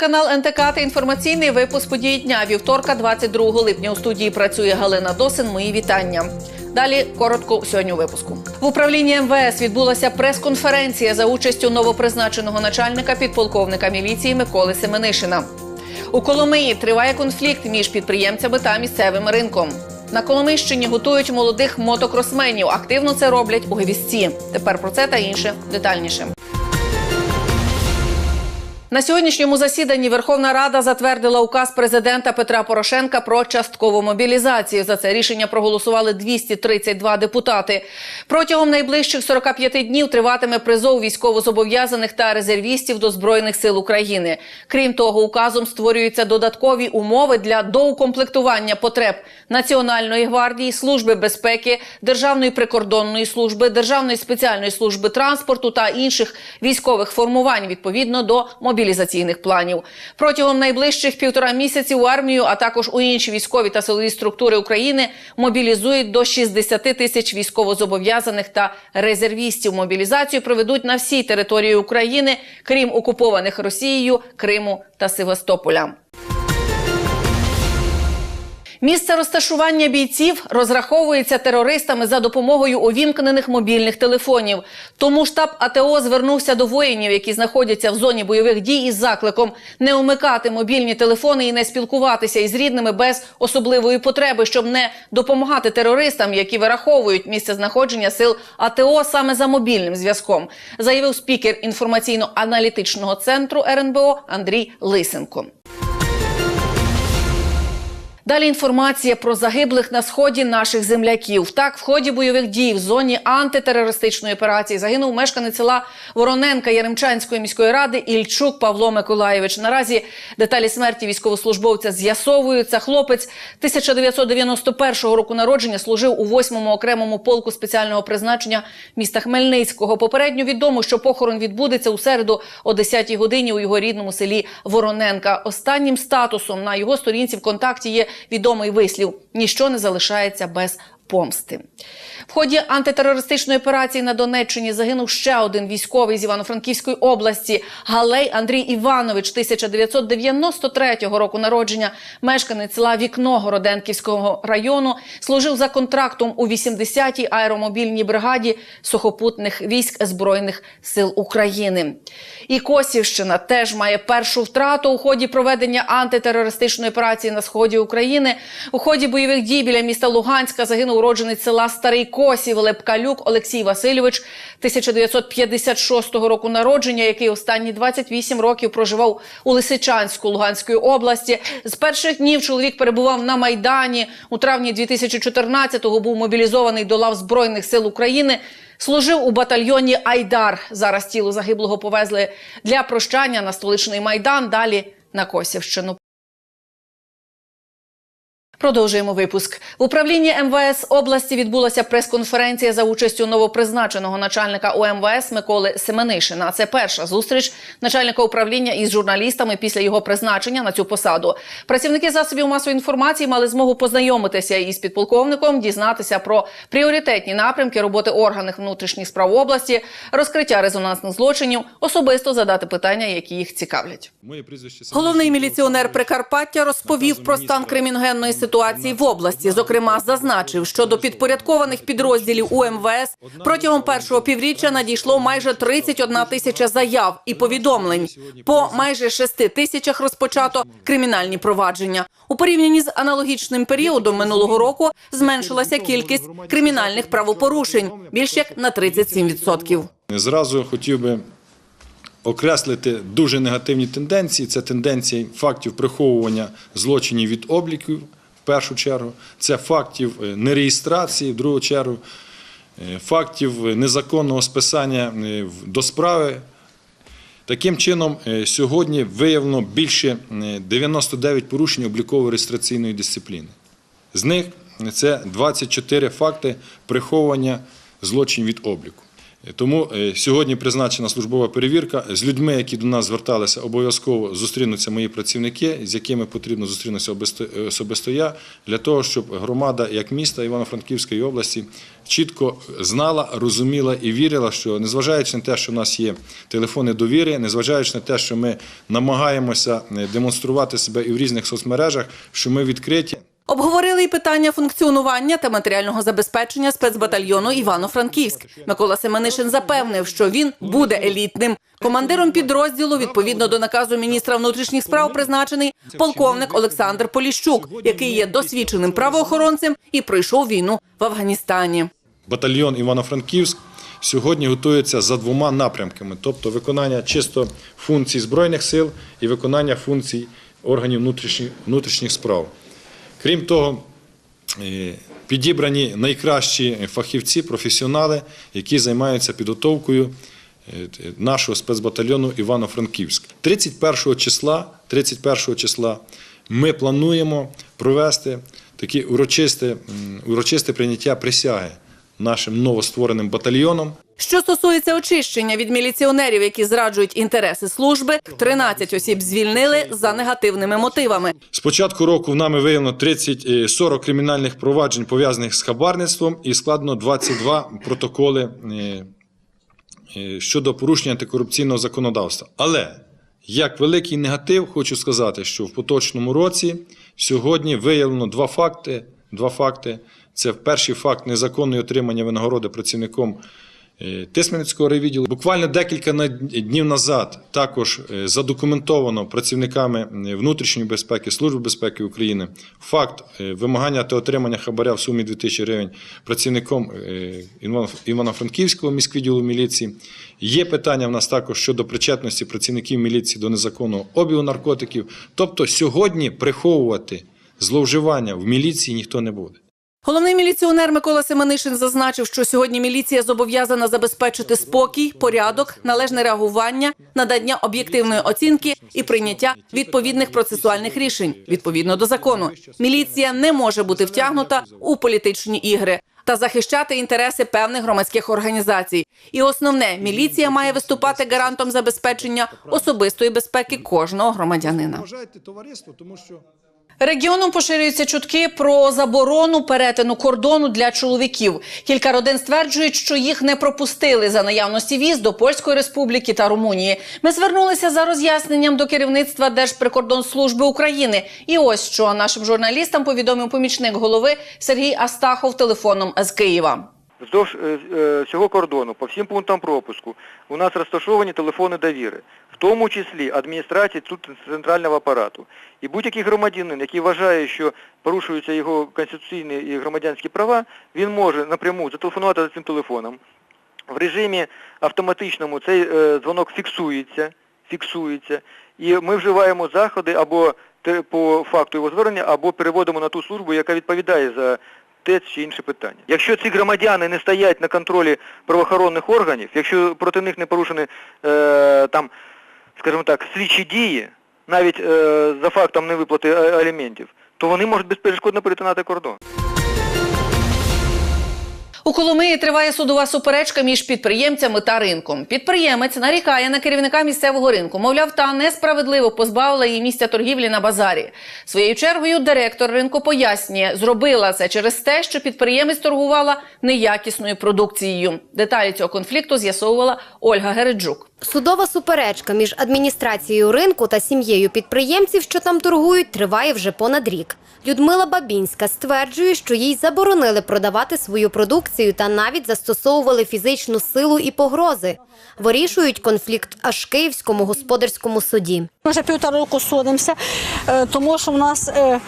телеканал НТК та інформаційний випуск події дня вівторка, 22 липня. У студії працює Галина Досин. Мої вітання. Далі коротко сьогодні у випуску. В управлінні МВС відбулася прес-конференція за участю новопризначеного начальника підполковника міліції Миколи Семенишина. У Коломиї триває конфлікт між підприємцями та місцевим ринком. На Коломийщині готують молодих мотокросменів. Активно це роблять у Гвіздці. Тепер про це та інше детальніше. На сьогоднішньому засіданні Верховна Рада затвердила указ президента Петра Порошенка про часткову мобілізацію. За це рішення проголосували 232 депутати. Протягом найближчих 45 днів триватиме призов військовозобов'язаних та резервістів до збройних сил України. Крім того, указом створюються додаткові умови для доукомплектування потреб Національної гвардії, служби безпеки, Державної прикордонної служби, Державної спеціальної служби транспорту та інших військових формувань відповідно до мобілізаційних планів. Протягом найближчих півтора місяці у армію, а також у інші військові та силові структури України мобілізують до 60 тисяч військовозобов'язаних та резервістів. Мобілізацію проведуть на всій території України, крім окупованих Росією, Криму та Севастополя. Місце розташування бійців розраховується терористами за допомогою увімкнених мобільних телефонів. Тому штаб АТО звернувся до воїнів, які знаходяться в зоні бойових дій, із закликом не умикати мобільні телефони і не спілкуватися із рідними без особливої потреби, щоб не допомагати терористам, які вираховують місце знаходження сил АТО саме за мобільним зв'язком, заявив спікер інформаційно-аналітичного центру РНБО Андрій Лисенко. Далі інформація про загиблих на сході наших земляків. Так, в ході бойових дій в зоні антитерористичної операції загинув мешканець села Вороненка Яремчанської міської ради Ільчук Павло Миколаєвич. Наразі деталі смерті військовослужбовця з'ясовуються. Хлопець 1991 року народження служив у 8-му окремому полку спеціального призначення міста Хмельницького. Попередньо відомо, що похорон відбудеться у середу о 10-й годині у його рідному селі Вороненка. Останнім статусом на його сторінці ВКонтакті є відомий вислів: ніщо не залишається без помсти. В ході антитерористичної операції на Донеччині загинув ще один військовий з Івано-Франківської області Галей Андрій Іванович, 1993 року народження, мешканець села Вікно Городенківського району, служив за контрактом у 80-й аеромобільній бригаді сухопутних військ Збройних сил України. І Косівщина теж має першу втрату у ході проведення антитерористичної операції на сході України. У ході бойових дій біля міста Луганська загинув уродженець села Старий Косів Лепкалюк Олексій Васильович 1956 року народження, який останні 28 років проживав у Лисичанську Луганської області. З перших днів чоловік перебував на майдані. У травні 2014-го був мобілізований до лав збройних сил України. Служив у батальйоні Айдар. Зараз тіло загиблого повезли для прощання на столичний майдан. Далі на Косівщину. Продовжуємо випуск. В управлінні МВС області відбулася прес-конференція за участю новопризначеного начальника УМВС Миколи Семенишина. Це перша зустріч начальника управління із журналістами після його призначення на цю посаду. Працівники засобів масової інформації мали змогу познайомитися із підполковником, дізнатися про пріоритетні напрямки роботи органів внутрішніх справ області, розкриття резонансних злочинів, особисто задати питання, які їх цікавлять. Головний міліціонер Прикарпаття розповів про стан криміногенної ситуації в області. Зокрема, зазначив, що до підпорядкованих підрозділів УМВС протягом першого півріччя надійшло майже 31 тисяча заяв і повідомлень. По майже 6 тисячах розпочато кримінальні провадження. У порівнянні з аналогічним періодом минулого року зменшилася кількість кримінальних правопорушень більш як на 37%. Зразу хотів би окреслити дуже негативні тенденції. Це тенденції фактів приховування злочинів від обліків в першу чергу, це фактів е, нереєстрації в другу чергу, е, фактів незаконного списання е, до справи. Таким чином, е, сьогодні виявлено більше е, 99 порушень обліково-реєстраційної дисципліни. З них це 24 факти приховування злочин від обліку. Тому е, сьогодні призначена службова перевірка. З людьми, які до нас зверталися, обов'язково зустрінуться мої працівники, з якими потрібно зустрінутися обисто- особисто я, для того, щоб громада як міста Івано-Франківської області чітко знала, розуміла і вірила, що незважаючи на те, що в нас є телефони довіри, незважаючи на те, що ми намагаємося е, демонструвати себе і в різних соцмережах, що ми відкриті. Обговорили й питання функціонування та матеріального забезпечення спецбатальйону Івано-Франківськ. Микола Семенишин запевнив, що він буде елітним. Командиром підрозділу, відповідно до наказу міністра внутрішніх справ, призначений полковник Олександр Поліщук, який є досвідченим правоохоронцем і пройшов війну в Афганістані. Батальйон Івано-Франківськ сьогодні готується за двома напрямками, тобто виконання чисто функцій Збройних сил і виконання функцій органів внутрішніх, внутрішніх справ. Крім того, е, підібрані найкращі фахівці, професіонали, які займаються підготовкою е, нашого спецбатальйону Івано-Франківськ. 31 числа, 31 числа ми плануємо провести таке урочисте, урочисте прийняття присяги нашим новоствореним батальйоном. Що стосується очищення від міліціонерів, які зраджують інтереси служби, 13 осіб звільнили за негативними мотивами. З початку року в нами виявлено 30, е, 40 кримінальних проваджень пов'язаних з хабарництвом і складено 22 протоколи е, е, щодо порушення антикорупційного законодавства. Але як великий негатив, хочу сказати, що в поточному році сьогодні виявлено два факти. Два факти. Це перший факт незаконного отримання винагороди працівником е, Тисменницького райвідділу. Буквально декілька днів назад також е, задокументовано працівниками е, внутрішньої безпеки, Служби безпеки України факт вимагання та отримання хабаря в сумі 2000 гривень працівником Івано- Івано-Франківського міськвідділу міліції. Є питання в нас також щодо причетності працівників міліції до незаконного обігу наркотиків. Тобто сьогодні приховувати зловживання в міліції ніхто не буде. Головний міліціонер Микола Семенишин зазначив, що сьогодні міліція зобов'язана забезпечити спокій, порядок, належне реагування, надання об'єктивної оцінки і прийняття відповідних процесуальних рішень відповідно до закону. Міліція не може бути втягнута у політичні ігри та захищати інтереси певних громадських організацій. І основне, міліція має виступати гарантом забезпечення особистої безпеки кожного громадянина. Регіоном поширюються чутки про заборону перетину кордону для чоловіків. Кілька родин стверджують, що їх не пропустили за наявності віз до Польської республіки та Румунії. Ми звернулися за роз'ясненням до керівництва Держприкордонслужби України. І ось що нашим журналістам повідомив помічник голови Сергій Астахов телефоном з Києва. Вздовж е, е, кордону, по всім пунктам пропуску, у нас розташовані телефони довіри, в тому числі адміністрації тут центрального апарату. І будь-який громадянин, який вважає, що порушуються його конституційні і громадянські права, він може напряму зателефонувати за цим телефоном. В режимі автоматичному цей е, дзвонок фіксується, фіксується, і ми вживаємо заходи або по факту його звернення, або переводимо на ту службу, яка відповідає за те чи інше питання. Якщо ці громадяни не стоять на контролі правоохоронних органів, якщо проти них не порушені е, там, скажімо так, слідчі дії, навіть е, за фактом невиплати е, аліментів, то вони можуть безперешкодно перетинати кордон. У Коломиї триває судова суперечка між підприємцями та ринком. Підприємець нарікає на керівника місцевого ринку. Мовляв, та несправедливо позбавила її місця торгівлі на базарі. Своєю чергою директор ринку пояснює, зробила це через те, що підприємець торгувала неякісною продукцією. Деталі цього конфлікту з'ясовувала Ольга Гереджук. Судова суперечка між адміністрацією ринку та сім'єю підприємців, що там торгують, триває вже понад рік. Людмила Бабінська стверджує, що їй заборонили продавати свою продукцію та навіть застосовували фізичну силу і погрози. Вирішують конфлікт аж Київському господарському суді. Ми вже півтора року судимося, е, тому що в нас е,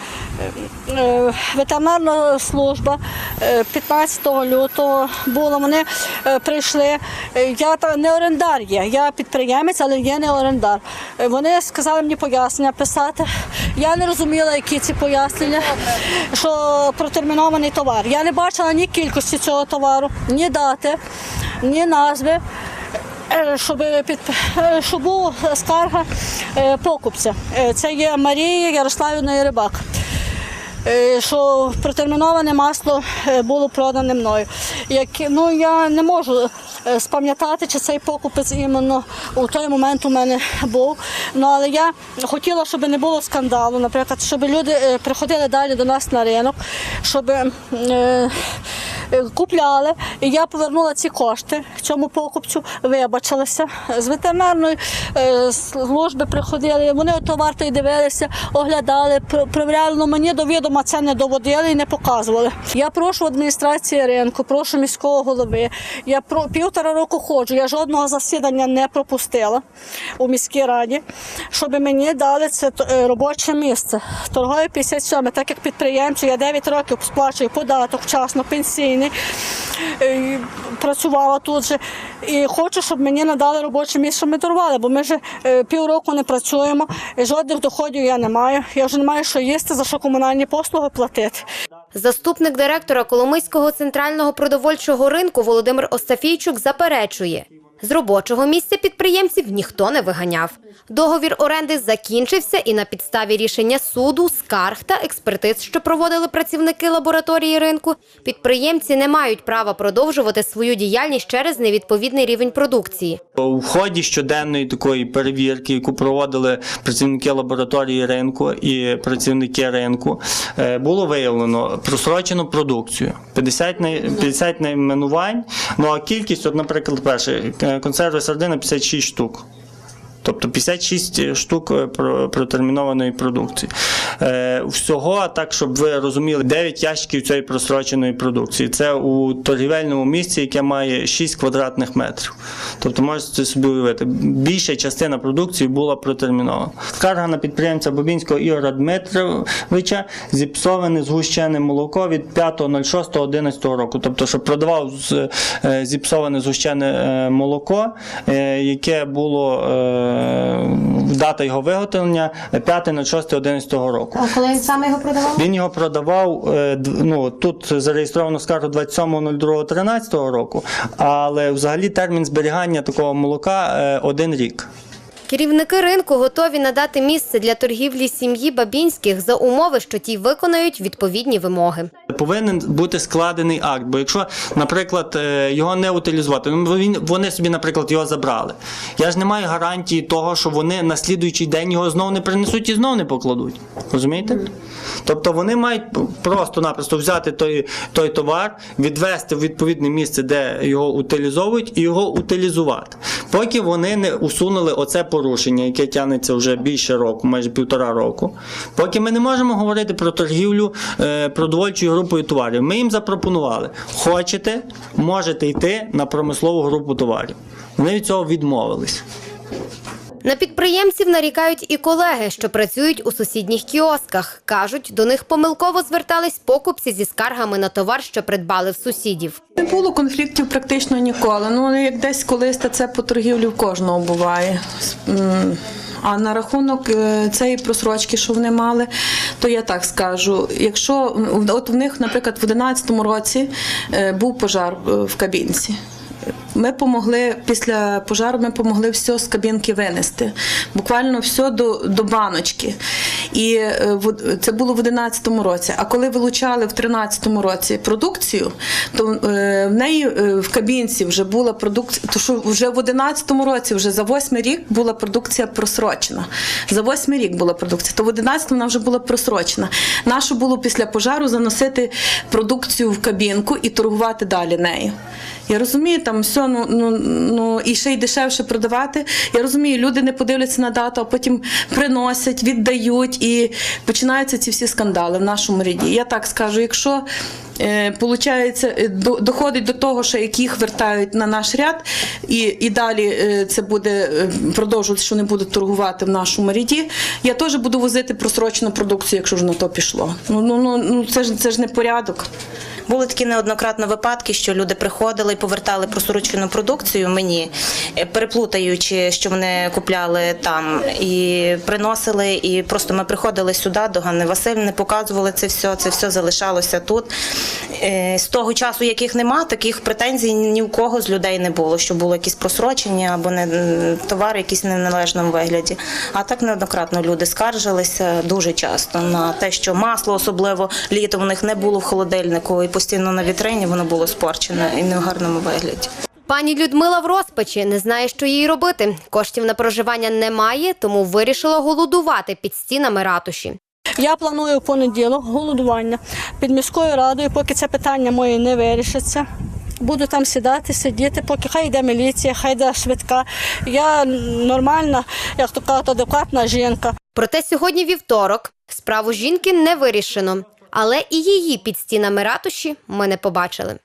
е, ветеринарна служба е, 15 лютого була. Вони прийшли. Я не орендар є, я підприємець, але я не орендар. Вони сказали мені пояснення писати. Я не розуміла, які ці пояснення, що протермінований товар. Я не бачила ні кількості цього товару, ні дати, ні назви. Е, щоб, під, е, щоб була скарга е, покупця. Е, Це є Марія Ярославівна Рибак. Е, Що протерміноване масло е, було продане мною. Як, ну, я не можу е, спам'ятати, чи цей покупець іменно у той момент у мене був. Ну але я хотіла, щоб не було скандалу, наприклад, щоб люди е, приходили далі до нас на ринок, щоб е, е, купляли. І я повернула ці кошти цьому покупцю, вибачилася. З ветеринарної е, служби приходили, вони товар той дивилися, оглядали, перевіряли, але мені до відома це не доводили і не показували. Я прошу адміністрації ринку, прошу міського голови. Я про півтора року ходжу, я жодного засідання не пропустила у міській раді, щоб мені дали це е, робоче місце. Торгую 57, так як підприємці, я 9 років сплачую податок вчасно, пенсійний. Е, Працювала тут же і хочу, щоб мені надали робоче місце, щоб ми торгували, бо ми вже е, півроку не працюємо, жодних доходів я не маю. Я вже не маю що їсти, за що комунальні послуги платити. Заступник директора Коломийського центрального продовольчого ринку Володимир Остафійчук заперечує. З робочого місця підприємців ніхто не виганяв. Договір оренди закінчився і на підставі рішення суду, скарг та експертиз, що проводили працівники лабораторії ринку, підприємці не мають права продовжувати свою діяльність через невідповідний рівень продукції. У ході щоденної такої перевірки, яку проводили працівники лабораторії ринку і працівники ринку, е, було виявлено просрочену продукцію. 50, най- 50 найменувань. Ну а кількість, от, наприклад, перше, е, консерви сардина 56 штук. Тобто 56 штук е, про- протермінованої продукції. Е, всього, так щоб ви розуміли, 9 ящиків цієї просроченої продукції. Це у торгівельному місці, яке має 6 квадратних метрів. Тобто можете собі уявити, більша частина продукції була протермінована. Скарга на підприємця Бобінського Ігора Дмитровича зіпсоване згущене молоко від 5.06.11 року. Тобто, що продавав е, зіпсоване згущене е, молоко, е, яке було е, дата його виготовлення 5.06.11 року. А коли він саме його продавав? Він його продавав е, ну, тут зареєстровано скаргу 27.02.13 року, але взагалі термін зберігання такого молока е, один рік. Керівники ринку готові надати місце для торгівлі сім'ї Бабінських за умови, що ті виконають відповідні вимоги. Повинен бути складений акт, бо якщо, наприклад, е, його не утилізувати, ну вони собі, наприклад, його забрали. Я ж не маю гарантії того, що вони на слідуючий день його знову не принесуть і знову не покладуть. Розумієте? Тобто вони мають просто-напросто взяти той, той товар, відвести в відповідне місце, де його утилізовують, і його утилізувати. Поки вони не усунули оце порушення, яке тягнеться вже більше року, майже півтора року. Поки ми не можемо говорити про торгівлю е, продовольчою групою товарів. Ми їм запропонували: хочете, можете йти на промислову групу товарів. Вони від цього відмовились. На підприємців нарікають і колеги, що працюють у сусідніх кіосках. Кажуть, до них помилково звертались покупці зі скаргами на товар, що придбали в сусідів. Не було конфліктів практично ніколи. Ну як десь колись та це по торгівлі в кожного буває. А на рахунок е, цієї просрочки, що вони мали, то я так скажу. Якщо от в них, наприклад, в 2011 році е, був пожар е, в кабінці. Ми помогли після пожару, ми помогли все з кабінки винести. Буквально все до, до баночки. І е, це було в 2011 році. А коли вилучали в 2013 році продукцію, то е, в неї е, в кабінці вже була продукція, то що вже в 2011 році, вже за восьмий рік була продукція просрочена. За восьмий рік була продукція, то в 2011 вона вже була просрочена. Нащо було після пожару заносити продукцію в кабінку і торгувати далі нею. Я розумію, там все, ну, ну, ну і ще й дешевше продавати. Я розумію, люди не подивляться на дату, а потім приносять, віддають і починаються ці всі скандали в нашому ряді. Я так скажу, якщо е, получається, е, до- доходить до того, що яких вертають на наш ряд, і, і далі е, це буде е, продовжувати, що не будуть торгувати в нашому ряді, я теж буду возити просрочену продукцію, якщо ж на то пішло. Ну, ну, ну, ну це ж це ж не порядок. Були такі неоднократно випадки, що люди приходили і повертали просрочену продукцію мені, е, переплутаючи, що вони купляли там, і приносили. І просто ми приходили сюди до Ганни Васильівни, показували це все, це все залишалося тут. Е, З того часу, яких нема, таких претензій ні у кого з людей не було, що було якісь просрочення або не товари якісь в неналежному вигляді. А так неоднократно люди скаржилися дуже часто на те, що масло, особливо літом, у них не було в холодильнику постійно на вітрині воно було спорчене і не в гарному вигляді. Пані Людмила в розпачі не знає, що їй робити. Коштів на проживання немає, тому вирішила голодувати під стінами ратуші. Я планую в понеділок голодування під міською радою, поки це питання моє не вирішиться. Буду там сідати, сидіти, поки хай йде міліція, хай йде швидка. Я нормальна, як то кажуть, адекватна жінка. Проте сьогодні вівторок. Справу жінки не вирішено, але і її під стінами ратуші ми не побачили.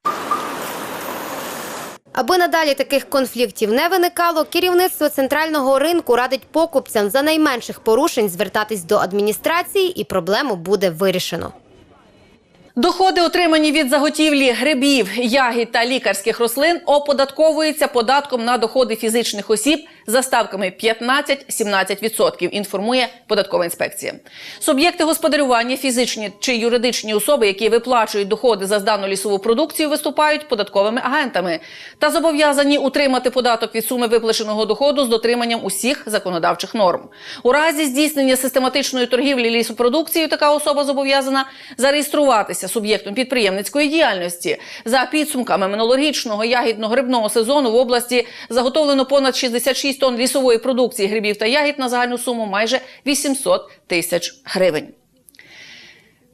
Аби надалі таких конфліктів не виникало, керівництво центрального ринку радить покупцям за найменших порушень звертатись до адміністрації, і проблему буде вирішено. Доходи, отримані від заготівлі грибів, ягід та лікарських рослин, оподатковуються податком на доходи фізичних осіб за ставками 15-17%, інформує податкова інспекція. Суб'єкти господарювання, фізичні чи юридичні особи, які виплачують доходи за здану лісову продукцію, виступають податковими агентами та зобов'язані утримати податок від суми виплаченого доходу з дотриманням усіх законодавчих норм. У разі здійснення систематичної торгівлі лісопродукцією така особа зобов'язана зареєструватися суб'єктом підприємницької діяльності. За підсумками минулорічного ягідно-грибного сезону в області заготовлено понад 66 тонн лісової продукції грибів та ягід на загальну суму майже 800 тисяч гривень.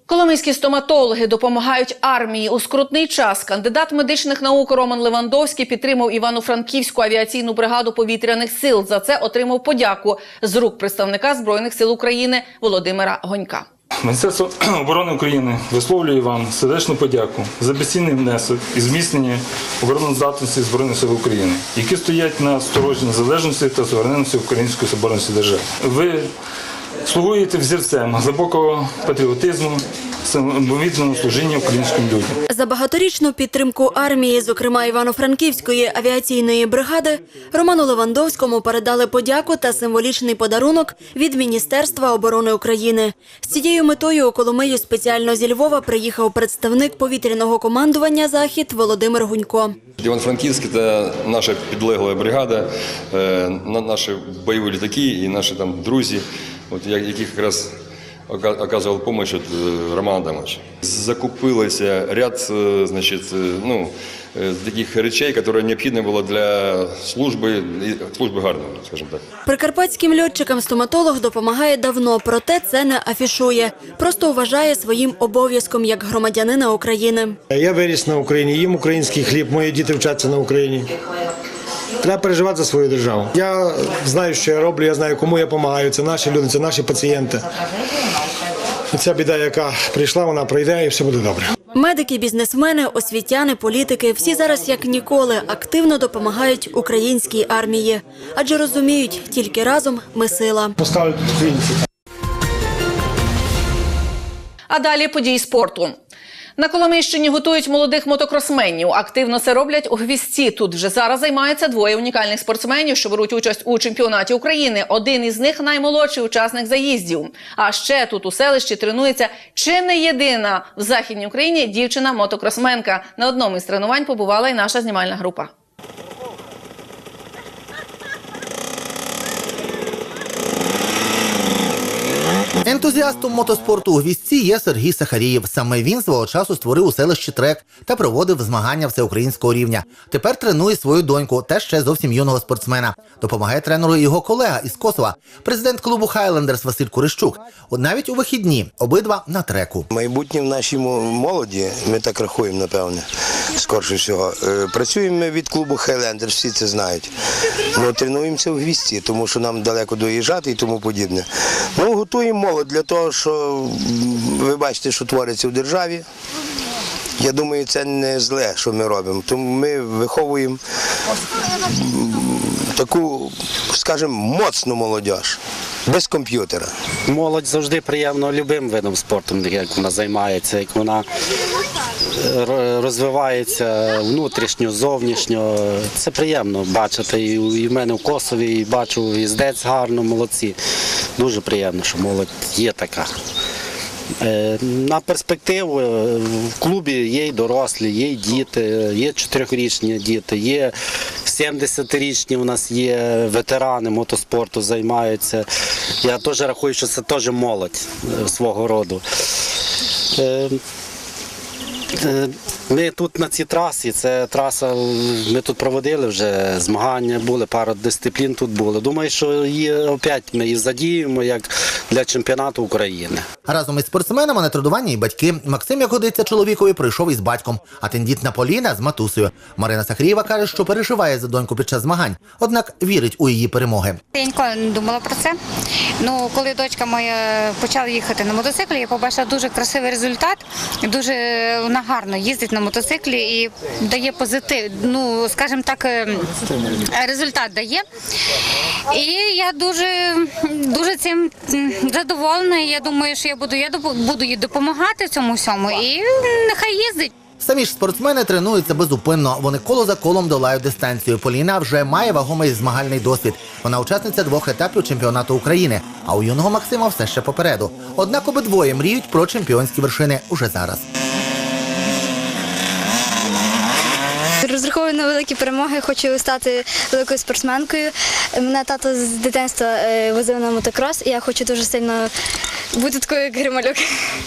Коломийські стоматологи допомагають армії у скрутний час. Кандидат медичних наук Роман Левандовський підтримав Івано-Франківську авіаційну бригаду повітряних сил. За це отримав подяку з рук представника збройних сил України Володимира Гонька. Міністерство оборони України висловлює вам сердечну подяку за безцінний внесок і зміцнення обороноздатності Збройних сил України, які стоять на сторожі незалежності та суверенності української соборності держави. Ви слугуєте взірцем глибокого патріотизму, самовідданого служіння українським людям. За багаторічну підтримку армії, зокрема Івано-Франківської авіаційної бригади, Роману Левандовському передали подяку та символічний подарунок від Міністерства оборони України. З цією метою у Коломию спеціально зі Львова приїхав представник повітряного командування Захід Володимир Гунько. Іван-Франківськ це наша підлегла бригада, е, наші бойові літаки і наші там друзі, от, яких якраз ока- оказував допомогу от, е, Роман Адамович. Закупилося ряд е, значить, е, ну, таких речей, які необхідні було для служби, служби гарної, скажімо так. Прикарпатським льотчикам стоматолог допомагає давно, проте це не афішує. Просто вважає своїм обов'язком як громадянина України. Я виріс на Україні, їм український хліб, мої діти вчаться на Україні. Треба переживати за свою державу. Я знаю, що я роблю, я знаю, кому я допомагаю. Це наші люди, це наші пацієнти. Ця біда, яка прийшла, вона пройде і все буде добре. Медики, бізнесмени, освітяни, політики всі зараз як ніколи активно допомагають українській армії, адже розуміють, тільки разом ми сила. Поставлю тут українці. А далі події спорту. На Коломийщині готують молодих мотокросменів. Активно це роблять у гвісті. Тут вже зараз займаються двоє унікальних спортсменів, що беруть участь у чемпіонаті України. Один із них наймолодший учасник заїздів. А ще тут у селищі тренується чи не єдина в західній Україні дівчина-мотокросменка. На одному із тренувань побувала і наша знімальна група. Ентузіастом мотоспорту у гвіздці є Сергій Сахарієв. Саме він свого часу створив у селищі трек та проводив змагання всеукраїнського рівня. Тепер тренує свою доньку, теж ще зовсім юного спортсмена. Допомагає тренеру його колега із Косова, президент клубу Хайлендерс Василь Курищук. От навіть у вихідні обидва на треку. Майбутнє в нашій молоді, ми так рахуємо, напевне, скорше всього. Е, Працюємо ми від клубу Хайлендер, всі це знають. Ну, тренуємося в гвісті, тому що нам далеко доїжджати і тому подібне. Ну, готуємо молодь для того, що ви бачите, що твориться в державі. Я думаю, це не зле, що ми робимо. Тому ми виховуємо таку, скажімо, моцну молодь, без комп'ютера. Молодь завжди приємно любим видом спорту, як вона займається, як вона е, розвивається внутрішньо, зовнішньо. Це приємно бачити. І в мене в Косові, і бачу їздець гарно, молодці. Дуже приємно, що молодь є така. Е, На перспективу е, в клубі є й дорослі, є й діти, є чотирьохрічні діти, є 70-річні у нас є ветерани мотоспорту, займаються. Я теж рахую, що це теж молодь е, свого роду. Е, Ми тут на цій трасі, це траса, ми тут проводили вже змагання, були, пара дисциплін тут було. Думаю, що її опять ми її задіємо як для чемпіонату України. Разом із спортсменами на тренуванні і батьки. Максим, як годиться чоловікові, прийшов із батьком, а тендітна Поліна з матусею. Марина Сахрієва каже, що переживає за доньку під час змагань, однак вірить у її перемоги. Я ніколи не думала про це. Ну, коли дочка моя почала їхати на мотоциклі, я побачила дуже красивий результат. Дуже гарно їздить на мотоциклі і дає позитив. Ну, скажімо так, е, результат дає. І я дуже, дуже цим задоволена. Я думаю, що я буду, я буду їй допомагати цьому всьому. І нехай їздить. Самі ж спортсмени тренуються безупинно. Вони коло за колом долають дистанцію. Поліна вже має вагомий змагальний досвід. Вона учасниця двох етапів чемпіонату України. А у юного Максима все ще попереду. Однак обидвоє мріють про чемпіонські вершини уже зараз. На великі перемоги, хочу стати великою спортсменкою. Мене тато з дитинства е, возив на мотокрос, і я хочу дуже сильно бути такою, як Грималюк.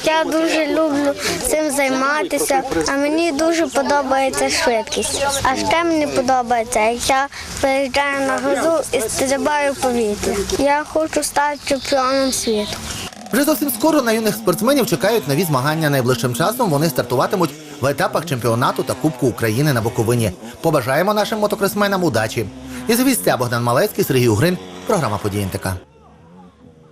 Я дуже люблю цим займатися, а мені дуже подобається швидкість. А ще мені подобається, як я виїжджаю на газу і стрибаю повітря. Я хочу стати чемпіоном світу. Вже зовсім скоро на юних спортсменів чекають нові змагання. Найближчим часом вони стартуватимуть в етапах чемпіонату та Кубку України на Буковині. Побажаємо нашим мотокресменам удачі. Із вістя Богдан Малецький, Сергій Угрин, програма «Події НТК».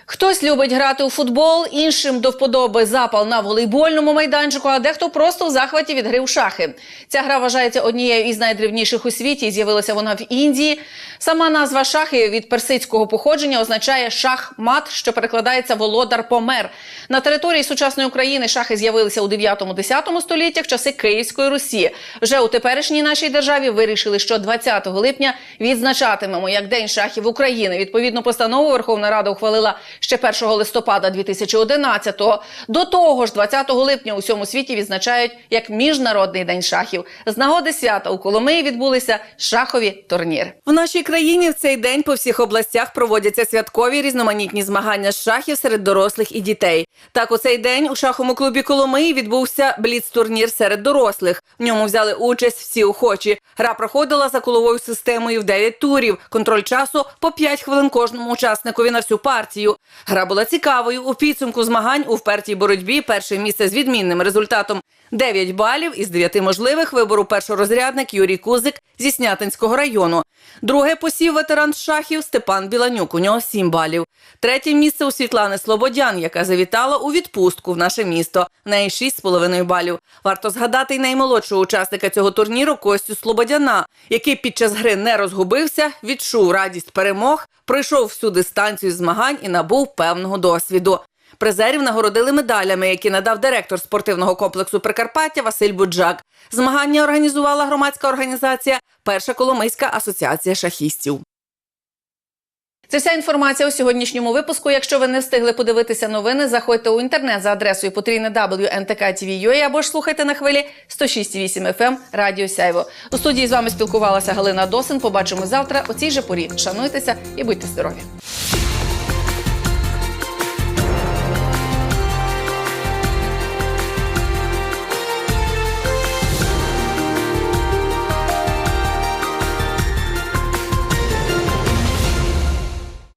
Хтось любить грати у футбол, іншим до вподоби запал на волейбольному майданчику, а дехто просто в захваті від гри у шахи. Ця гра вважається однією із найдревніших у світі. З'явилася вона в Індії. Сама назва шахи від персидського походження означає шах-мат, що перекладається володар помер. На території сучасної України шахи з'явилися у 9-10 століттях, часи Київської Русі. Вже у теперішній нашій державі вирішили, що 20 липня відзначатимемо як День шахів України. Відповідну постанову Верховна Рада ухвалила ще 1 листопада 2011-го. До того ж, 20 липня у всьому світі відзначають як Міжнародний день шахів. З нагоди свята у Коломиї відбулися шахові турніри. В нашій країні в цей день по всіх областях проводяться святкові різноманітні змагання з шахів серед дорослих і дітей. Так, у цей день у шаховому клубі Коломиї відбувся бліц-турнір серед дорослих. В ньому взяли участь всі охочі. Гра проходила за коловою системою в 9 турів. Контроль часу по 5 хвилин кожному учасникові на всю партію. Гра була цікавою. У підсумку змагань у впертій боротьбі перше місце з відмінним результатом 9 балів із 9 можливих вибору першорозрядник Юрій Кузик зі Снятинського району. Друге посів ветеран шахів Степан Біланюк. У нього 7 балів. Третє місце у Світлани Слободян, яка завітала у відпустку в наше місто. В неї 6,5 балів. Варто згадати й наймолодшого учасника цього турніру Костю Слободяна, який під час гри не розгубився, відчув радість перемог, пройшов всю дистанцію змагань і набув певного досвіду. Призерів нагородили медалями, які надав директор спортивного комплексу Прикарпаття Василь Буджак. Змагання організувала громадська організація Перша Коломийська асоціація шахістів. Це вся інформація у сьогоднішньому випуску. Якщо ви не встигли подивитися новини, заходьте у інтернет за адресою потрійне або ж слухайте на хвилі 106,8 FM Радіо Сяйво. У студії з вами спілкувалася Галина Досин. Побачимо завтра о цій же порі. Шануйтеся і будьте здорові.